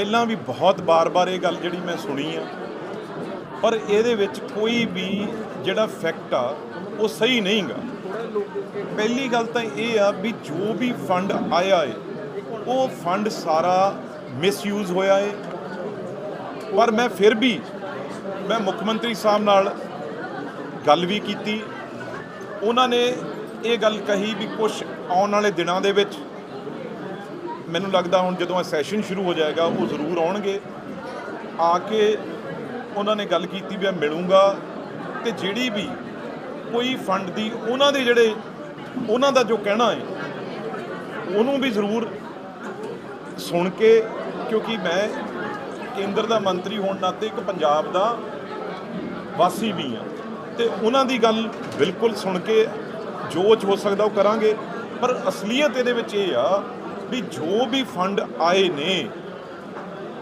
ਪਹਿਲਾਂ ਵੀ ਬਹੁਤ ਬਾਰ-ਬਾਰ ਇਹ ਗੱਲ ਜਿਹੜੀ ਮੈਂ ਸੁਣੀ ਆ, ਪਰ ਇਹਦੇ ਵਿੱਚ ਕੋਈ ਵੀ ਜਿਹੜਾ ਫੈਕਟ ਆ, ਉਹ ਸਹੀ ਨਹੀਂਗਾ। ਪਹਿਲੀ ਗੱਲ ਤਾਂ ਇਹ ਆ ਵੀ ਜੋ ਵੀ ਫੰਡ ਆਇਆ ਏ, ਉਹ ਫੰਡ ਸਾਰਾ ਮਿਸਯੂਜ਼ ਹੋਇਆ ਏ। ਪਰ ਮੈਂ ਫਿਰ ਵੀ ਮੈਂ ਮੁੱਖ ਮੰਤਰੀ ਸਾਹਿਬ ਨਾਲ ਗੱਲ ਵੀ ਕੀਤੀ। ਉਹਨਾਂ ਨੇ ਇਹ ਗੱਲ ਕਹੀ ਵੀ ਕੁਝ ਆਉਣ ਵਾਲੇ ਦਿਨਾਂ ਦੇ ਵਿੱਚ ਮੈਨੂੰ ਲੱਗਦਾ ਹੁਣ ਜਦੋਂ ਇਹ ਸੈਸ਼ਨ ਸ਼ੁਰੂ ਹੋ ਜਾਏਗਾ, ਉਹ ਜ਼ਰੂਰ ਆਉਣਗੇ। ਆ ਕੇ ਉਹਨਾਂ ਨੇ ਗੱਲ ਕੀਤੀ ਵੀ ਮੈਂ ਮਿਲੂੰਗਾ ਤੇ ਜਿਹੜੀ ਵੀ ਕੋਈ ਫੰਡ ਦੀ ਉਹਨਾਂ ਦੇ ਜਿਹੜੇ ਉਹਨਾਂ ਦਾ ਜੋ ਕਹਿਣਾ ਹੈ, ਉਹਨੂੰ ਵੀ ਜ਼ਰੂਰ ਸੁਣ ਕੇ, ਕਿਉਂਕਿ ਮੈਂ ਕੇਂਦਰ ਦਾ ਮੰਤਰੀ ਹੋਣ ਨਾਤੇ ਇੱਕ ਪੰਜਾਬ ਦਾ ਵਾਸੀ ਵੀ ਹਾਂ। ਤੇ ਉਹਨਾਂ ਦੀ ਗੱਲ ਬਿਲਕੁਲ ਸੁਣ ਕੇ ਜੋ ਹੋ ਸਕਦਾ ਉਹ ਕਰਾਂਗੇ। ਪਰ ਅਸਲੀਅਤ ਇਹਦੇ ਵਿੱਚ ਇਹ ਆ ਵੀ ਜੋ ਵੀ ਫੰਡ ਆਏ ਨੇ,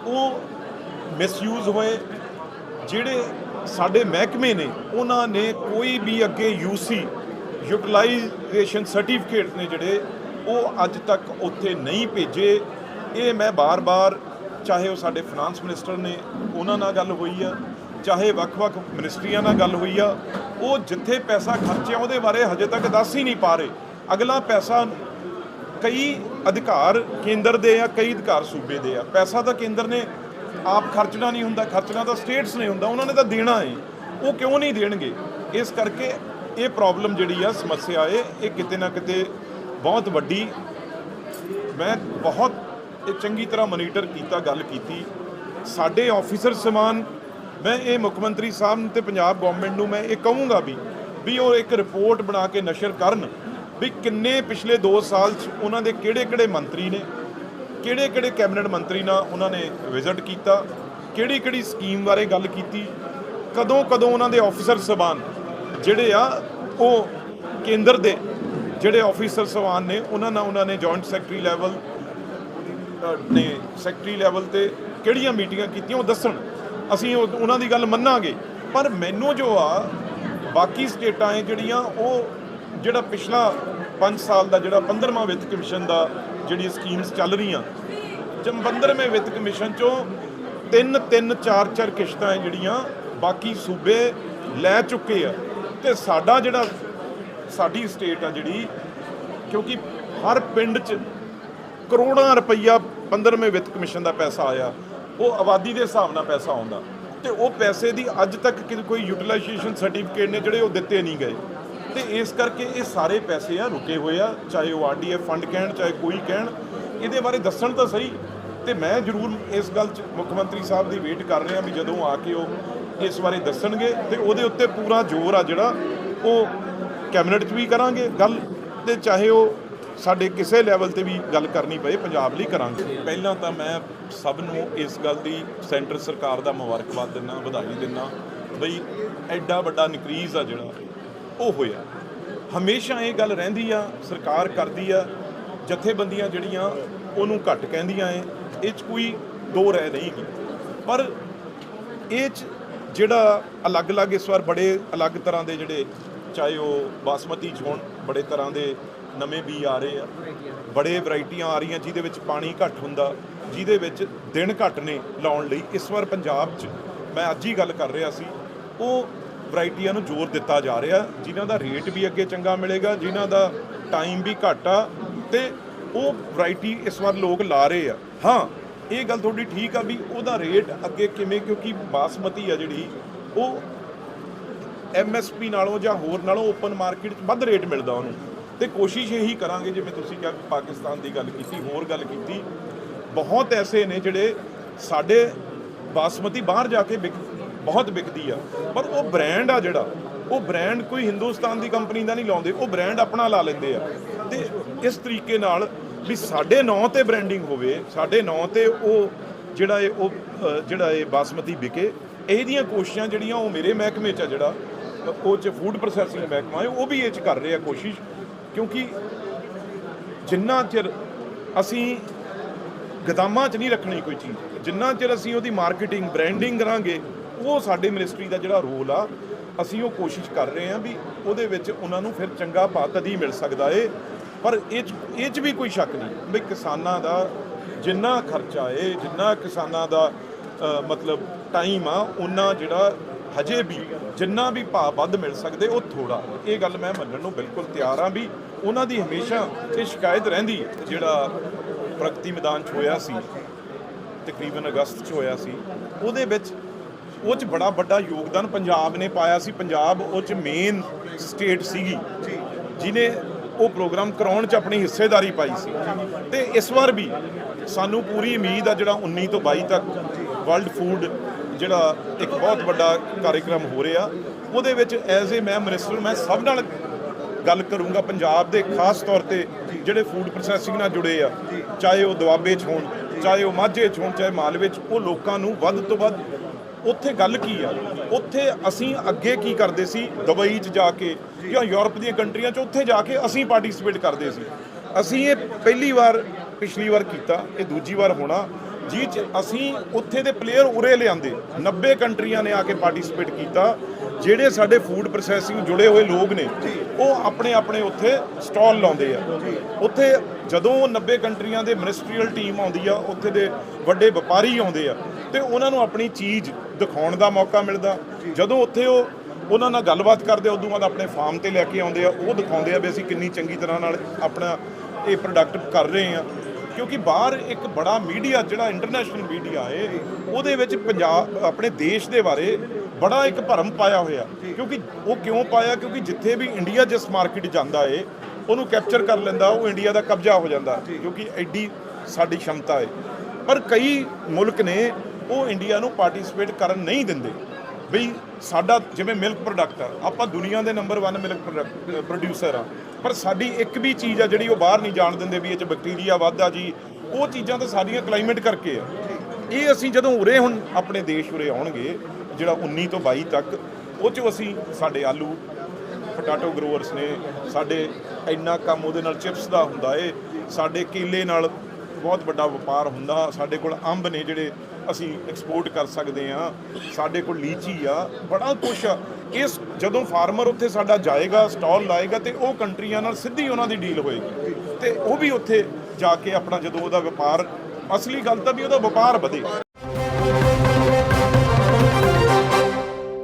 ਉਹ ਮਿਸਯੂਜ਼ ਹੋਏ। ਜਿਹੜੇ ਸਾਡੇ ਮਹਿਕਮੇ ਨੇ, ਉਹਨਾਂ ਨੇ ਕੋਈ ਵੀ ਅੱਗੇ ਯੂਸੀ ਯੂਟਿਲਾਈਜੇਸ਼ਨ ਸਰਟੀਫਿਕੇਟ ਨੇ ਜਿਹੜੇ, ਉਹ ਅੱਜ ਤੱਕ ਉੱਥੇ ਨਹੀਂ ਭੇਜੇ। ਇਹ ਮੈਂ ਬਾਰ-ਬਾਰ, ਚਾਹੇ ਉਹ ਸਾਡੇ ਫਾਈਨਾਂਸ ਮਿਨਿਸਟਰ ਨੇ ਉਹਨਾਂ ਨਾਲ ਗੱਲ ਹੋਈ ਆ, ਚਾਹੇ ਵੱਖ-ਵੱਖ ਮਿਨਿਸਟਰੀਆਂ ਨਾਲ ਗੱਲ ਹੋਈ ਆ, ਉਹ ਜਿੱਥੇ ਪੈਸਾ ਖਰਚਿਆ ਉਹਦੇ ਬਾਰੇ ਹਜੇ ਤੱਕ ਦੱਸ ਹੀ ਨਹੀਂ ਪਾ ਰਹੇ। ਅਗਲਾ ਪੈਸਾ ਕਈ ਅਧਿਕਾਰ ਕੇਂਦਰ ਦੇ ਆ, ਕਈ ਅਧਿਕਾਰ ਸੂਬੇ ਦੇ ਆ। ਪੈਸਾ ਤਾਂ ਕੇਂਦਰ ਨੇ ਆਪ ਖਰਚਣਾ ਨਹੀਂ ਹੁੰਦਾ, ਖਰਚਣਾ ਤਾਂ ਸਟੇਟਸ ਨੇ ਹੁੰਦਾ, ਉਹਨਾਂ ਨੇ ਤਾਂ ਦੇਣਾ ਹੈ ਉਹ ਕਿਉਂ ਨਹੀਂ ਦੇਣਗੇ? ਇਸ ਕਰਕੇ ਇਹ ਪ੍ਰੋਬਲਮ ਜਿਹੜੀ ਆ, ਸਮੱਸਿਆ ਏ, ਇਹ ਕਿਤੇ ਨਾ ਕਿਤੇ ਬਹੁਤ ਵੱਡੀ। ਮੈਂ ਬਹੁਤ ਇਹ ਚੰਗੀ ਤਰ੍ਹਾਂ ਮੋਨੀਟਰ ਕੀਤਾ, ਗੱਲ ਕੀਤੀ। ਸਾਡੇ ਆਫੀਸਰ ਸਮਾਨ, ਮੈਂ ਇਹ ਮੁੱਖ ਮੰਤਰੀ ਸਾਹਿਬ ਨੂੰ ਤੇ ਪੰਜਾਬ ਗਵਰਨਮੈਂਟ ਨੂੰ ਮੈਂ ਇਹ ਕਹੂੰਗਾ ਵੀ ਵੀ ਉਹ ਇੱਕ ਰਿਪੋਰਟ ਬਣਾ ਕੇ ਨਸ਼ਰ ਕਰਨ। ਵੀ ਕਿੰਨੇ ਪਿਛਲੇ 2 ਸਾਲ 'ਚ ਉਹਨਾਂ ਦੇ ਕਿਹੜੇ-ਕਿਹੜੇ ਮੰਤਰੀ ਨੇ, ਕਿਹੜੇ-ਕਿਹੜੇ ਕੈਬਨਿਟ ਮੰਤਰੀ ਨਾਲ ਉਹਨਾਂ ਨੇ ਵਿਜ਼ਿਟ ਕੀਤਾ, ਕਿਹੜੀ-ਕਿਹੜੀ ਸਕੀਮ ਬਾਰੇ ਗੱਲ ਕੀਤੀ, ਕਦੋਂ-ਕਦੋਂ ਉਹਨਾਂ ਦੇ ਆਫੀਸਰ ਸਬਾਨ ਜਿਹੜੇ ਆ, ਉਹ ਕੇਂਦਰ ਦੇ ਜਿਹੜੇ ਆਫੀਸਰ ਸਬਾਨ ਨੇ, ਉਹਨਾਂ ਨਾਲ ਉਹਨਾਂ ਨੇ ਜੁਆਇੰਟ ਸੈਕਟਰੀ ਲੈਵਲ ਨੇ ਸੈਕਟਰੀ ਲੈਵਲ ਤੇ ਕਿਹੜੀਆਂ ਮੀਟਿੰਗਾਂ ਕੀਤੀਆਂ, ਉਹ ਦੱਸਣ। ਅਸੀਂ ਉਹਨਾਂ ਦੀ ਗੱਲ ਮੰਨਾਂਗੇ। ਪਰ ਮੈਨੂੰ ਜੋ ਆ, ਬਾਕੀ ਸਟੇਟਾਂ ਹੈ ਜਿਹੜੀਆਂ, ਉਹ ਜਿਹੜਾ ਪਿਛਲਾ 5 ਸਾਲ ਦਾ ਜਿਹੜਾ 15ਵਾਂ ਵਿੱਤ ਕਮਿਸ਼ਨ ਦਾ ਜਿਹੜੀ ਸਕੀਮਸ ਚੱਲ ਰਹੀਆਂ ਜਮ 15ਵੇਂ ਵਿੱਤ ਕਮਿਸ਼ਨ ਚੋਂ ਤਿੰਨ ਤਿੰਨ ਚਾਰ ਚਾਰ ਕਿਸ਼ਤਾਂ ਹੈ ਜਿਹੜੀਆਂ ਬਾਕੀ ਸੂਬੇ ਲੈ ਚੁੱਕੇ ਆ। ਤੇ ਸਾਡਾ ਜਿਹੜਾ, ਸਾਡੀ ਸਟੇਟ ਆ ਜਿਹੜੀ, ਕਿਉਂਕਿ ਹਰ ਪਿੰਡ 'ਚ ਕਰੋੜਾਂ ਰੁਪਈਆ 15ਵੇਂ ਵਿੱਤ ਕਮਿਸ਼ਨ ਦਾ ਪੈਸਾ ਆਇਆ, ਉਹ ਆਬਾਦੀ ਦੇ ਹਿਸਾਬ ਨਾਲ ਪੈਸਾ ਆਉਂਦਾ। ਤੇ ਉਹ ਪੈਸੇ ਦੀ ਅੱਜ ਤੱਕ ਕਿ- ਕੋਈ ਯੂਟਿਲਾਈਜੇਸ਼ਨ ਸਰਟੀਫਿਕੇਟ ਨੇ ਜਿਹੜੇ ਉਹ ਦਿੱਤੇ ਨਹੀਂ ਗਏ। ਤੇ ਇਸ ਕਰਕੇ ਇਹ ਸਾਰੇ ਪੈਸੇ ਆ ਰੁਕੇ ਹੋਏ ਆ, ਚਾਹੇ ਉਹ ਆਰਡੀਐਫ ਫੰਡ ਕਹਿਣ, ਚਾਹੇ ਕੋਈ ਕਹਿਣ, ਇਹਦੇ ਬਾਰੇ ਦੱਸਣ ਤਾਂ ਸਹੀ। ਤੇ ਮੈਂ ਜ਼ਰੂਰ ਇਸ ਗੱਲ 'ਚ ਮੁੱਖ ਮੰਤਰੀ ਸਾਹਿਬ ਦੀ ਵੇਟ ਕਰ ਰਿਹਾ ਵੀ ਜਦੋਂ ਆ ਕੇ ਉਹ ਇਸ ਬਾਰੇ ਦੱਸਣਗੇ ਤੇ ਉਹਦੇ ਉੱਤੇ ਪੂਰਾ ਜ਼ੋਰ ਆ ਜਿਹੜਾ ਉਹ ਕੈਬਨਿਟ 'ਚ ਵੀ ਕਰਾਂਗੇ ਗੱਲ ਤੇ ਚਾਹੇ ਉਹ ਸਾਡੇ ਕਿਸੇ ਲੈਵਲ ਤੇ ਵੀ ਗੱਲ ਕਰਨੀ ਪਏ, ਪੰਜਾਬ ਲਈ ਕਰਾਂਗੇ। ਪਹਿਲਾਂ ਤਾਂ ਮੈਂ ਸਭ ਨੂੰ ਇਸ ਗੱਲ ਦੀ ਸੈਂਟਰ ਸਰਕਾਰ ਦਾ ਮੁਬਾਰਕਬਾਦ ਦਿੰਦਾ, ਵਧਾਈ ਦਿੰਦਾ, ਬਈ ਐਡਾ ਵੱਡਾ ਨਕਰੀਜ਼ ਆ ਜਿਹੜਾ ਉਹ ਹੋਇਆ। ਹਮੇਸ਼ਾ ਇਹ ਗੱਲ ਰਹਿੰਦੀ ਆ, ਸਰਕਾਰ ਕਰਦੀ ਆ, ਜਥੇਬੰਦੀਆਂ ਜਿਹੜੀਆਂ ਉਹਨੂੰ ਘੱਟ ਕਹਿੰਦੀਆਂ ਏ ਇਹ 'ਚ ਕੋਈ ਦੋ ਰਹਿ ਨਹੀਂ ਪਰ ਇਹ 'ਚ ਜਿਹੜਾ ਅਲੱਗ-ਅਲੱਗ ਇਸ ਵਾਰ ਬੜੇ ਅਲੱਗ ਤਰ੍ਹਾਂ ਦੇ ਜਿਹੜੇ ਚਾਹੇ ਉਹ ਬਾਸਮਤੀ 'ਚ ਹੋਣ ਬੜੇ ਤਰ੍ਹਾਂ ਦੇ ਨਵੇਂ ਬੀ ਆ ਰਹੇ ਆ, ਬੜੇ ਵੈਰਾਈਟੀਆਂ ਆ ਰਹੀਆਂ ਜਿਹਦੇ ਵਿੱਚ ਪਾਣੀ ਘੱਟ ਹੁੰਦਾ, ਜਿਹਦੇ ਵਿੱਚ ਦਿਨ ਘੱਟ ਨੇ ਲਾਉਣ ਲਈ। ਇਸ ਵਾਰ ਪੰਜਾਬ 'ਚ ਮੈਂ ਅੱਜ ਹੀ ਗੱਲ ਕਰ ਰਿਹਾ ਸੀ, ਉਹ ਵੈਰਾਈਟੀਆਂ ਨੂੰ ਜ਼ੋਰ ਦਿੱਤਾ ਜਾ ਰਿਹਾ ਜਿਨ੍ਹਾਂ ਦਾ ਰੇਟ ਵੀ ਅੱਗੇ ਚੰਗਾ ਮਿਲੇਗਾ, ਜਿਨ੍ਹਾਂ ਦਾ ਟਾਈਮ ਵੀ ਘੱਟ ਆ ਤੇ ਉਹ ਵੈਰਾਈਟੀ ਇਸ ਵਾਰ ਲੋਕ ਲਾ ਰਹੇ ਆ। ਹਾਂ, ਇਹ ਗੱਲ ਤੁਹਾਡੀ ਠੀਕ ਆ ਵੀ ਉਹਦਾ ਰੇਟ ਅੱਗੇ ਕਿਵੇਂ, ਕਿਉਂਕਿ ਬਾਸਮਤੀ ਆ ਜਿਹੜੀ, ਉਹ ਐਮਐਸਪੀ ਨਾਲੋਂ ਜਾਂ ਹੋਰ ਨਾਲੋਂ ਓਪਨ ਮਾਰਕੀਟ 'ਚ ਵੱਧ ਰੇਟ ਮਿਲਦਾ ਉਹਨੂੰ। ਤੇ ਕੋਸ਼ਿਸ਼ ਇਹੀ ਕਰਾਂਗੇ, ਜਿਵੇਂ ਤੁਸੀਂ ਕਿਹਾ ਪਾਕਿਸਤਾਨ ਦੀ ਗੱਲ ਕੀਤੀ, ਹੋਰ ਗੱਲ ਕੀਤੀ। ਬਹੁਤ ਐਸੇ ਨੇ ਜਿਹੜੇ ਸਾਡੇ ਬਾਸਮਤੀ ਬਾਹਰ ਜਾ ਕੇ ਵਿਕ ਬਹੁਤ ਵਿਕਦੀ ਆ। ਪਰ ਉਹ ਬ੍ਰਾਂਡ ਆ ਜਿਹੜਾ, ਉਹ ਬ੍ਰਾਂਡ ਕੋਈ ਹਿੰਦੁਸਤਾਨ ਦੀ ਕੰਪਨੀ ਦਾ ਨਹੀਂ ਲਾਉਂਦੇ, ਉਹ ਬ੍ਰਾਂਡ ਆਪਣਾ ਲਾ ਲੈਂਦੇ ਆ। ਤੇ ਇਸ ਤਰੀਕੇ ਨਾਲ ਵੀ ਸਾਡੇ ਨਾਂ ਤੇ ਬ੍ਰਾਂਡਿੰਗ ਹੋਵੇ, ਸਾਡੇ ਨਾਂ ਤੇ ਉਹ ਜਿਹੜਾ ਇਹ, ਉਹ ਜਿਹੜਾ ਇਹ ਬਾਸਮਤੀ ਵਿਕੇ ਇਹਦੀਆਂ ਕੋਸ਼ਿਸ਼ਾਂ ਜਿਹੜੀਆਂ ਉਹ ਮੇਰੇ ਮਹਿਕਮੇ 'ਚ ਆ ਜਿਹੜਾ, ਉਹ 'ਚ ਫੂਡ ਪ੍ਰੋਸੈਸਿੰਗ ਮਹਿਕਮਾ ਹੈ, ਉਹ ਵੀ ਇਹ 'ਚ ਕਰ ਰਿਹਾ ਕੋਸ਼ਿਸ਼। ਕਿਉਂਕਿ ਜਿੰਨਾ ਚਿਰ ਅਸੀਂ ਗਦਾਮਾਂ 'ਚ ਨਹੀਂ ਰੱਖਣੀ ਕੋਈ ਚੀਜ਼, ਜਿੰਨਾ ਚਿਰ ਅਸੀਂ ਉਹਦੀ ਮਾਰਕੀਟਿੰਗ ਬ੍ਰਾਂਡਿੰਗ ਕਰਾਂਗੇ ਉਹ ਸਾਡੀ ਮਿਨਿਸਟਰੀ ਦਾ ਜਿਹੜਾ ਰੋਲ ਆ, ਅਸੀਂ ਉਹ ਕੋਸ਼ਿਸ਼ ਕਰ ਰਹੇ ਹਾਂ ਵੀ ਉਹਦੇ ਵਿੱਚ ਉਹਨਾਂ ਨੂੰ ਫਿਰ ਚੰਗਾ ਭਾਅ ਤਦ ਹੀ ਮਿਲ ਸਕਦਾ ਏ। ਪਰ ਇਹ 'ਚ ਇਹ 'ਚ ਵੀ ਕੋਈ ਸ਼ੱਕ ਨਹੀਂ ਵੀ ਕਿਸਾਨਾਂ ਦਾ ਜਿੰਨਾ ਖਰਚਾ ਏ, ਜਿੰਨਾ ਕਿਸਾਨਾਂ ਦਾ ਮਤਲਬ ਟਾਈਮ ਆ, ਉਹਨਾਂ ਜਿਹੜਾ ਹਜੇ ਵੀ ਜਿੰਨਾ ਵੀ ਭਾਅ ਵੱਧ ਮਿਲ ਸਕਦੇ, ਉਹ ਥੋੜਾ ਇਹ ਗੱਲ ਮੈਂ ਮੰਨਣ ਨੂੰ ਬਿਲਕੁਲ ਤਿਆਰ ਆ ਵੀ ਉਹਨਾਂ ਦੀ ਹਮੇਸ਼ਾ ਇਹ ਸ਼ਿਕਾਇਤ ਰਹਿੰਦੀ ਹੈ ਜਿਹੜਾ ਪ੍ਰਗਤੀ ਮੈਦਾਨ 'ਚ ਹੋਇਆ ਸੀ, ਤਕਰੀਬਨ ਅਗਸਤ 'ਚ ਹੋਇਆ ਸੀ, ਉਹਦੇ ਵਿੱਚ ਉਹ 'ਚ ਬੜਾ ਵੱਡਾ ਯੋਗਦਾਨ ਪੰਜਾਬ ਨੇ ਪਾਇਆ ਸੀ। ਪੰਜਾਬ ਉਹ 'ਚ ਮੇਨ ਸਟੇਟ ਸੀਗੀ। ਜਿਨੇ ਉਹ ਪ੍ਰੋਗਰਾਮ ਕਰਾਉਣ 'ਚ ਆਪਣੀ ਹਿੱਸੇਦਾਰੀ ਪਾਈ ਸੀ। ਤੇ ਇਸ ਵਾਰ ਵੀ ਸਾਨੂੰ ਪੂਰੀ ਉਮੀਦ ਆ ਜਿਹੜਾ 19 ਤੋਂ 22 ਤੱਕ ਵਰਲਡ ਫੂਡ ਜਿਹੜਾ ਇੱਕ ਬਹੁਤ ਵੱਡਾ ਕਾਰਜਕ੍ਰਮ ਹੋ ਰਿਹਾ। ਉਹਦੇ ਵਿੱਚ ਐਜ਼ ਏ ਮੈਂ ਮਿਨਿਸਟਰ ਮੈਂ ਸਭ ਨਾਲ ਗੱਲ ਕਰੂੰਗਾ ਪੰਜਾਬ ਦੇ ਖਾਸ ਤੌਰ ਤੇ ਜਿਹੜੇ ਫੂਡ ਪ੍ਰੋਸੈਸਿੰਗ ਨਾਲ ਜੁੜੇ ਆ। ਚਾਹੇ ਉਹ ਦੁਆਬੇ 'ਚ ਹੋਣ, ਚਾਹੇ ਉਹ ਮਾਝੇ 'ਚ ਹੋਣ, ਚਾਹੇ ਮਾਲਵੇ 'ਚ, ਉਹ ਲੋਕਾਂ ਨੂੰ ਵੱਧ ਤੋਂ ਵੱਧ ਉੱਥੇ ਗੱਲ ਕੀ ਆ? ਉੱਥੇ ਅਸੀਂ ਅੱਗੇ ਕੀ ਕਰਦੇ ਸੀ? ਦੁਬਈ 'ਚ ਜਾ ਕੇ ਜਾਂ ਯੂਰਪ ਦੀਆਂ ਕੰਟਰੀਆਂ 'ਚ ਉੱਥੇ ਜਾ ਕੇ ਅਸੀਂ ਪਾਰਟਿਸਿਪੇਟ ਕਰਦੇ ਸੀ। ਅਸੀਂ ਇਹ ਪਹਿਲੀ ਵਾਰ, ਪਿਛਲੀ ਵਾਰ ਕੀਤਾ, ਇਹ ਦੂਜੀ ਵਾਰ ਹੋਣਾ। ਜਿਹ 'ਚ ਅਸੀਂ ਉੱਥੇ ਦੇ ਪਲੇਅਰ ਉਰੇ ਲਿਆਂਦੇ। 90 ਕੰਟਰੀਆਂ ਨੇ ਆ ਕੇ ਪਾਰਟਿਸਿਪੇਟ ਕੀਤਾ, ਜਿਹੜੇ ਸਾਡੇ ਫੂਡ ਪ੍ਰੋਸੈਸਿੰਗ ਜੁੜੇ ਹੋਏ ਲੋਕ ਨੇ, ਉਹ ਆਪਣੇ ਆਪਣੇ ਉੱਥੇ ਸਟਾਲ ਲਾਉਂਦੇ ਆ। ਉੱਥੇ ਜਦੋਂ 90 ਕੰਟਰੀਆਂ ਦੇ ਮਿਨਿਸਟਰੀਅਲ ਟੀਮ ਆਉਂਦੀ ਆ, ਉੱਥੇ ਦੇ ਵੱਡੇ ਵਪਾਰੀ ਆਉਂਦੇ ਆ, ਤੇ ਉਹਨਾਂ ਨੂੰ ਆਪਣੀ ਚੀਜ਼ ਦਿਖਾਉਣ ਦਾ ਮੌਕਾ ਮਿਲਦਾ। ਜਦੋਂ ਉੱਥੇ ਉਹ ਉਹਨਾਂ ਨਾਲ ਗੱਲਬਾਤ ਕਰਦੇ, ਉਦੋਂ ਬਾਅਦ ਆਪਣੇ ਫਾਰਮ ਤੇ ਲੈ ਕੇ ਆਉਂਦੇ ਆ, ਉਹ ਦਿਖਾਉਂਦੇ ਆ ਵੀ ਅਸੀਂ ਕਿੰਨੀ ਚੰਗੀ ਤਰ੍ਹਾਂ ਨਾਲ ਆਪਣਾ ਇਹ ਪ੍ਰੋਡਕਟ ਕਰ ਰਹੇ ਆ। ਕਿਉਂਕਿ ਬਾਹਰ ਇੱਕ ਬੜਾ ਮੀਡੀਆ ਜਿਹੜਾ ਇੰਟਰਨੈਸ਼ਨਲ ਮੀਡੀਆ ਹੈ ਉਹਦੇ ਵਿੱਚ ਪੰਜਾਬ, ਆਪਣੇ ਦੇਸ਼ ਦੇ ਬਾਰੇ ਬੜਾ ਇੱਕ ਭਰਮ ਪਾਇਆ ਹੋਇਆ। ਕਿਉਂਕਿ ਉਹ ਕਿਉਂ ਪਾਇਆ? ਕਿਉਂਕਿ ਜਿੱਥੇ ਵੀ ਇੰਡੀਆ ਜਿਸ ਮਾਰਕੀਟ ਜਾਂਦਾ ਹੈ ਉਹਨੂੰ ਕੈਪਚਰ ਕਰ ਲੈਂਦਾ, ਉਹ ਇੰਡੀਆ ਦਾ ਕਬਜ਼ਾ ਹੋ ਜਾਂਦਾ। ਕਿਉਂਕਿ ਐਡੀ ਸਾਡੀ ਸ਼ਮਤਾ ਹੈ ਪਰ ਕਈ ਮੁਲਕ ਨੇ ਉਹ ਇੰਡੀਆ ਨੂੰ ਪਾਰਟਿਸਿਪੇਟ ਕਰਨ ਨਹੀਂ ਦਿੰਦੇ। ਬਈ ਸਾਡਾ ਜਿਵੇਂ ਮਿਲਕ ਪ੍ਰੋਡਕਟ ਆ, ਆਪਾਂ ਦੁਨੀਆ ਦੇ ਨੰਬਰ 1 ਮਿਲਕ ਪ੍ਰੋਡਿਊਸਰ ਆ। ਪਰ ਸਾਡੀ ਇੱਕ ਵੀ ਚੀਜ਼ ਆ ਜਿਹੜੀ ਉਹ ਬਾਹਰ ਨਹੀਂ ਜਾਣ ਦਿੰਦੇ ਵੀ ਇਹ ਚ ਬੈਕਟੀਰੀਆ ਵੱਧਦਾ ਜੀ। ਉਹ ਚੀਜ਼ਾਂ ਤਾਂ ਸਾਡੀਆਂ ਕਲਾਈਮੇਟ ਕਰਕੇ ਆ। ਇਹ ਅਸੀਂ ਜਦੋਂ ਉਰੇ ਹੁਣ ਆਪਣੇ ਦੇਸ਼ ਉਰੇ ਆਉਣਗੇ, ਜਿਹੜਾ 19 ਤੋਂ 22 ਤੱਕ, ਉਹ ਚ ਅਸੀਂ ਸਾਡੇ ਆਲੂ ਪਟਾਟੋ ਗਰੋਅਰਸ ਨੇ, ਸਾਡੇ ਇੰਨਾ ਕੰਮ ਉਹਦੇ ਨਾਲ ਚਿਪਸ ਦਾ ਹੁੰਦਾ ਏ, ਸਾਡੇ ਕੇਲੇ ਨਾਲ ਬਹੁਤ ਵੱਡਾ ਵਪਾਰ ਹੁੰਦਾ, ਸਾਡੇ ਕੋਲ ਅੰਬ ਨੇ ਜਿਹੜੇ ਅਸੀਂ ਐਕਸਪੋਰਟ ਕਰ ਸਕਦੇ ਆ ਸਾਡੇ ਕੋਲ ਲੀਚੀ ਆ, ਬੜਾ ਕੁਛ ਆ। ਇਸ ਜਦੋਂ ਫਾਰਮਰ ਉੱਥੇ ਸਾਡਾ ਜਾਏਗਾ ਸਟਾਲ ਲਾਏਗਾ ਤੇ ਉਹ ਕੰਟਰੀਆਂ ਨਾਲ ਸਿੱਧੀ ਉਹਨਾਂ ਦੀ ਡੀਲ ਹੋਏਗੀ। ਤੇ ਉਹ ਵੀ ਉੱਥੇ ਜਾ ਕੇ ਆਪਣਾ ਜਦੋਂ ਉਹਦਾ ਵਪਾਰ, ਅਸਲੀ ਗੱਲ ਤਾਂ ਵੀ ਉਹਦਾ ਵਪਾਰ ਵਧੇ।